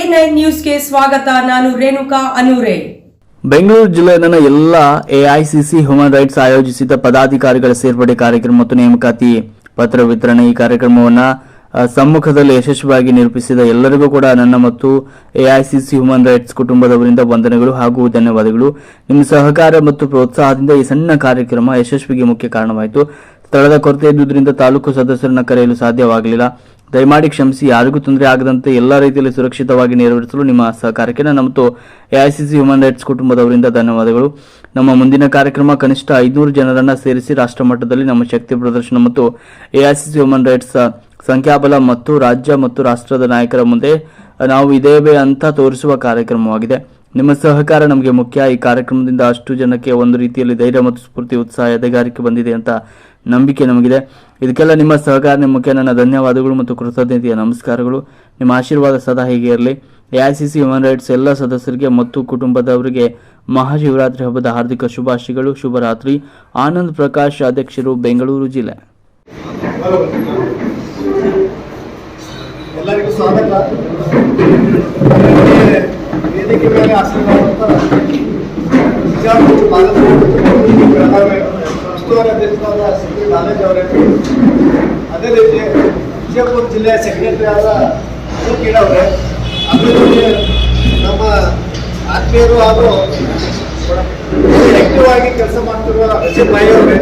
A nine ನ್ಯೂಸ್ಗೆ ಸ್ವಾಗತ, ನಾನು ರೇಣುಕಾ ಅನೂರೆ. ಬೆಂಗಳೂರು ಜಿಲ್ಲೆಯ ಎಲ್ಲ ಎಐಸಿಸಿ ಹ್ಯೂಮನ್ ರೈಟ್ಸ್ ಆಯೋಜಿಸಿದ ಪದಾಧಿಕಾರಿಗಳ ಸೇರ್ಪಡೆ ಕಾರ್ಯಕ್ರಮ ಮತ್ತು ನೇಮಕಾತಿ ಪತ್ರ ವಿತರಣೆ ಈ ಕಾರ್ಯಕ್ರಮವನ್ನು ಸಮ್ಮುಖದಲ್ಲಿ ಯಶಸ್ವಿಯಾಗಿ ನಿರೂಪಿಸಿದ ಎಲ್ಲರಿಗೂ ಕೂಡ ನನ್ನ ಮತ್ತು ಎಐಸಿಸಿ ಹ್ಯೂಮನ್ ರೈಟ್ಸ್ ಕುಟುಂಬದವರಿಂದ ವಂದನೆಗಳು ಹಾಗೂ ಧನ್ಯವಾದಗಳು. ನಿಮ್ಮ ಸಹಕಾರ ಮತ್ತು ಪ್ರೋತ್ಸಾಹದಿಂದ ಈ ಸಣ್ಣ ಕಾರ್ಯಕ್ರಮ ಯಶಸ್ವಿಗೆ ಮುಖ್ಯ ಕಾರಣವಾಯಿತು. ಸ್ಥಳದ ಕೊರತೆ ಇದ್ದುದರಿಂದ ತಾಲೂಕು ಸದಸ್ಯರನ್ನ ಕರೆಯಲು ಸಾಧ್ಯವಾಗಲಿಲ್ಲ. ದಯಮಾಡಿ ಕ್ಷಮಿಸಿ, ಯಾರಿಗೂ ತೊಂದರೆ ಆಗದಂತೆ ಎಲ್ಲ ರೀತಿಯಲ್ಲಿ ಸುರಕ್ಷಿತವಾಗಿ ನೆರವೇರಿಸಲು ನಿಮ್ಮ ಸಹಕಾರಕ್ಕೆ ನಾನು ಮತ್ತು ಎಐಸಿಸಿ ಹ್ಯೂಮನ್ ರೈಟ್ಸ್ ಕುಟುಂಬದವರಿಂದ ಧನ್ಯವಾದಗಳು. ನಮ್ಮ ಮುಂದಿನ ಕಾರ್ಯಕ್ರಮ ಕನಿಷ್ಠ ಐದುನೂರು ಜನರನ್ನ ಸೇರಿಸಿ ರಾಷ್ಟ್ರಮಟ್ಟದಲ್ಲಿ ನಮ್ಮ ಶಕ್ತಿ ಪ್ರದರ್ಶನ ಮತ್ತು ಎಐಸಿಸಿ ಹ್ಯೂಮನ್ ರೈಟ್ಸ್ ಸಂಖ್ಯಾಬಲ ಮತ್ತು ರಾಜ್ಯ ಮತ್ತು ರಾಷ್ಟ್ರದ ನಾಯಕರ ಮುಂದೆ ನಾವು ಇದೇವೆ ಅಂತ ತೋರಿಸುವ ಕಾರ್ಯಕ್ರಮವಾಗಿದೆ. ನಿಮ್ಮ ಸಹಕಾರ ನಮಗೆ ಮುಖ್ಯ. ಈ ಕಾರ್ಯಕ್ರಮದಿಂದ ಅಷ್ಟು ಜನಕ್ಕೆ ಒಂದು ರೀತಿಯಲ್ಲಿ ಧೈರ್ಯ ಮತ್ತು ಸ್ಫೂರ್ತಿ, ಉತ್ಸಾಹ, ಎದೆಗಾರಿಕೆ ಬಂದಿದೆ ಅಂತ ನಂಬಿಕೆ ನಮಗಿದೆ. ಇದಕ್ಕೆಲ್ಲ ನಿಮ್ಮ ಸಹಕಾರ, ನಿಮ್ಮ ಮುಖ್ಯ ನನ್ನ ಧನ್ಯವಾದಗಳು ಮತ್ತು ಕೃತಜ್ಞತೆಯ ನಮಸ್ಕಾರಗಳು. ನಿಮ್ಮ ಆಶೀರ್ವಾದ ಸದಾ ಹೀಗೆ ಇರಲಿ. A I C C human rights ಎಲ್ಲ ಸದಸ್ಯರಿಗೆ ಮತ್ತು ಕುಟುಂಬದವರಿಗೆ ಮಹಾಶಿವರಾತ್ರಿ ಹಬ್ಬದ ಹಾರ್ದಿಕ ಶುಭಾಶಯಗಳು. ಶುಭರಾತ್ರಿ ಆನಂದ್ ಪ್ರಕಾಶ್ ಅಧ್ಯಕ್ಷರು, ಬೆಂಗಳೂರು ಜಿಲ್ಲೆ. ಎಲ್ಲರಿಗೂ ಸ್ವಾಗತ ವೇದಿಕೆ ಮೇಲೆ ಆಸೀನರಾದಂಥ ಬಿಜಾಪುರ ಬಾಗಲಕೋಟೆ ಮತ್ತು ಬೆಳಗಾವಿ ಉಸ್ತುವಾರಿ ಅಧ್ಯಕ್ಷರಾದ ಶ್ರೀ ನಾಲೇಜ್ ಅವರೇ ಅದೇ ರೀತಿ ವಿಜಯಪುರ ಜಿಲ್ಲೆಯ ಸೆಕ್ರೆಟರಿ ಆದ ಅಶೋಕೀಡ ಅವರೇ. ಅದೇ ನಮ್ಮ ಆತ್ಮೀಯರು ಹಾಗೂ ಆಕ್ಟಿವ್ ಆಗಿ ಕೆಲಸ ಮಾಡ್ತಿರುವ ಅಜಿತ್ ಭಾಯಿ ಅವರೇ.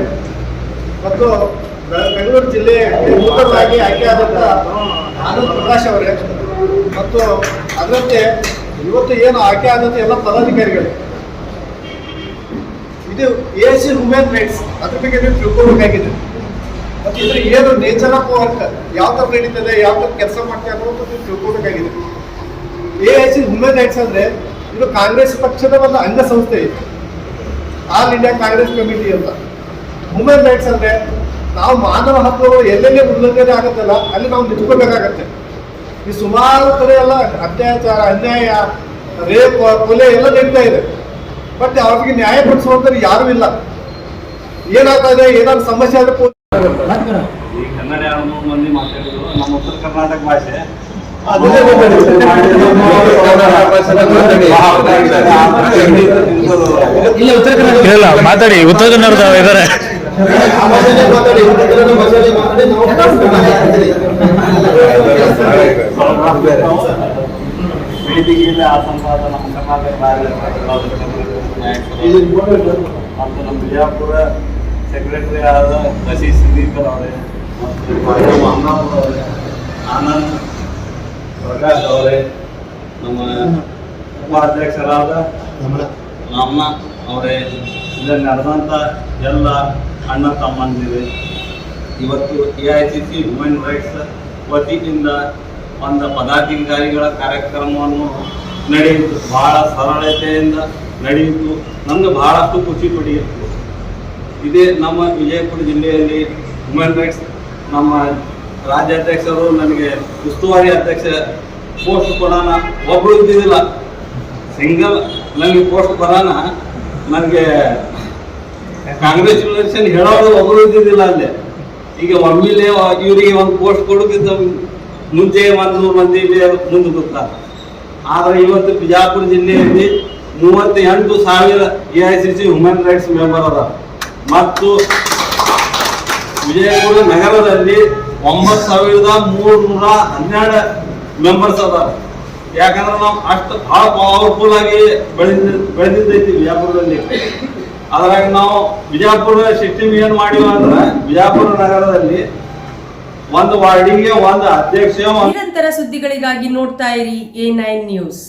ಮತ್ತು ಬೆಂಗಳೂರು ಜಿಲ್ಲೆ ಗುಡ್ಡವಾಗಿ ಆಯ್ಕೆ ಆದಂತಹ ಆನಂದ್ ಪ್ರಕಾಶ್ ಅವರೇ. ಮತ್ತು ಅದರಂತೆ ಇವತ್ತು ಏನು ಆಯ್ಕೆ ಆದಂತೆ ಎಲ್ಲ ಪದಾಧಿಕಾರಿಗಳು. ಇದು ಎ ಸಿ ಹ್ಯೂಮನ್ ರೈಟ್ಸ್ ಅದ್ರ ಬಗ್ಗೆ ನೀವು ತಿಳ್ಕೊಬೇಕಾಗಿದೆ ಮತ್ತು ಇದ್ರ ಏನು ನೇಚರ್ ಆಫ್ ವರ್ಕ್ ಯಾವ ಥರ ನಡೀತದೆ, ಯಾವ ಥರ ಕೆಲಸ ಮಾಡ್ತಾರೆ ಅನ್ನೋದು ನೀವು ತಿಳ್ಕೊಬೇಕಾಗಿದೆ A I C human rights ಅಂದರೆ ಇದು ಕಾಂಗ್ರೆಸ್ ಪಕ್ಷದ ಒಂದು ಅಂಗಸಂಸ್ಥೆ ಇದೆ. ಆಲ್ ಇಂಡಿಯಾ ಕಾಂಗ್ರೆಸ್ ಕಮಿಟಿ ಅಂತ. ಹ್ಯೂಮನ್ ರೈಟ್ಸ್ ಅಂದ್ರೆ ನಾವು ಮಾನವ ಹಕ್ಕುಗಳು ಎಲ್ಲೆಲ್ಲಿ ಉಲ್ಲಂಘನೆ ಆಗುತ್ತಲ್ಲ, ಅಲ್ಲಿ ನಾವು ನಿಂತ್ಕೋಬೇಕಾಗತ್ತೆ ಈ ಸುಮಾರು ಕಡೆ ಎಲ್ಲ ಅತ್ಯಾಚಾರ, ಅನ್ಯಾಯ ರೇಪ್ ಕೊಲೆ ಎಲ್ಲ ನಡೀತಾ ಇದೆ. ಬಟ್ ಅವ್ರಿಗೆ ನ್ಯಾಯ ಪಡಿಸುವಂತ ಯಾರು ಇಲ್ಲ. ಏನಾಗ್ತಾ ಇದೆ ಏನಾದ್ರು ಸಮಸ್ಯೆ ಆದ್ರೆ ಪೊಲೀಸ್ ಈ ಕನ್ನಡ ಮಂದಿ ಮಾತಾಡಿದ್ರು. ನಮ್ಮ ಉತ್ತರ ಕರ್ನಾಟಕ ಭಾಷೆ. ಇಲ್ಲ ಮಾತಾಡಿ. ಉತ್ತರ ಕನ್ನಡದ ಇದಾರೆ. ಮಾತಾಡಿ, ಆ ಸಂವಾದ ನಮ್ಮ ಕರ್ನಾಟಕ ರಾಜ್ಯ ಮತ್ತು ನಮ್ಮ ಬಿಜಾಪುರ ಸೆಕ್ರೆಟರಿ ಆದ ಶಶಿ ಸಿದ್ದೀಕರ್ ಅವರೇ ಮತ್ತು ನಮ್ಮ ಅಣ್ಣಾಪುರ ಅವರೇ ಆನಂದ್ ಪ್ರಕಾಶ್ ಅವರೇ ನಮ್ಮ ಉಪಾಧ್ಯಕ್ಷರಾದ ನಮ್ಮ ಅವರೇ ಇಲ್ಲಿ ನಡೆದಂಥ ಎಲ್ಲ ಅಣ್ಣ ತಮ್ಮಂದಿರು ಇವತ್ತು A I C C human rights ವತಿಯಿಂದ ಒಂದು ಪದಾಧಿಕಾರಿಗಳ ಕಾರ್ಯಕ್ರಮವನ್ನು ನಡೆಯಿತು. ಬಹಳ ಸರಳತೆಯಿಂದ ನಡೆಯಿತು. ನಮ್ಗೆ ಬಹಳಷ್ಟು ಖುಷಿ ಪಡೆಯಿತು ಇದೇ ನಮ್ಮ ವಿಜಯಪುರ ಜಿಲ್ಲೆಯಲ್ಲಿ ಹ್ಯೂಮನ್ ರೈಟ್ಸ್ ನಮ್ಮ ರಾಜ್ಯಾಧ್ಯಕ್ಷರು ನನಗೆ ಉಸ್ತುವಾರಿ ಅಧ್ಯಕ್ಷ ಪೋಸ್ಟ್ ಕೊಡೋಣ ಒಬ್ಬರು ಇದ್ದಿದ್ದಿಲ್ಲ. ಸಿಂಗಲ್ ನನಗೆ ಪೋಸ್ಟ್ ಕೊಡೋಣ ನನಗೆ ಕಾಂಗ್ರೆಚುಲೇಷನ್ ಹೇಳೋರು ಒಬ್ಬರು ಇದ್ದಿದ್ದಿಲ್ಲ ಅಲ್ಲಿ. ಈಗ ಒಮ್ಮಿಲೆ ಇವರಿಗೆ ಒಂದು ಪೋಸ್ಟ್ ಕೊಡೋದಿದ್ದ ಮುಂಚೆ ಒಂದು ನೂರು ಮಂದಿ ಮುಂದೆ ಗೊತ್ತಾರೆ ಆದರೆ ಇವತ್ತು ಬಿಜಾಪುರ ಜಿಲ್ಲೆಯಲ್ಲಿ ಮೂವತ್ತೆಂಟು ಸಾವಿರ A I C C human rights member ಅದ ಮತ್ತು ವಿಜಯಪುರ ನಗರದಲ್ಲಿ ಒಂಬತ್ತು ಸಾವಿರದ ಮೂರ್ನೂರ ಹನ್ನೆರಡು ಮೆಂಬರ್ಸ್ ಅದಾರ. ಯಾಕಂದ್ರೆ ನಾವು ಅಷ್ಟು ಭಾಳ ಪವರ್ಫುಲ್ ಆಗಿ ಬೆಳೆದ, ಬೆಳೆದಿದ್ದೈತಿ ವಿಜಯಪುರದಲ್ಲಿ. ಅದ್ರಾಗ ನಾವು ವಿಜಯಪುರ ಸಿಸ್ಟಮ್ ಏನ್ ಮಾಡಿವ ಅಂದ್ರೆ ವಿಜಯಪುರ ನಗರದಲ್ಲಿ ಒಂದು ವಾರ್ಡಿಗೆ ಒಂದು ಅಧ್ಯಕ್ಷ ನಿರಂತರ ಸುದ್ದಿಗಳಿಗಾಗಿ ನೋಡ್ತಾ ಇರಿ ಎ ನೈನ್ ನ್ಯೂಸ್.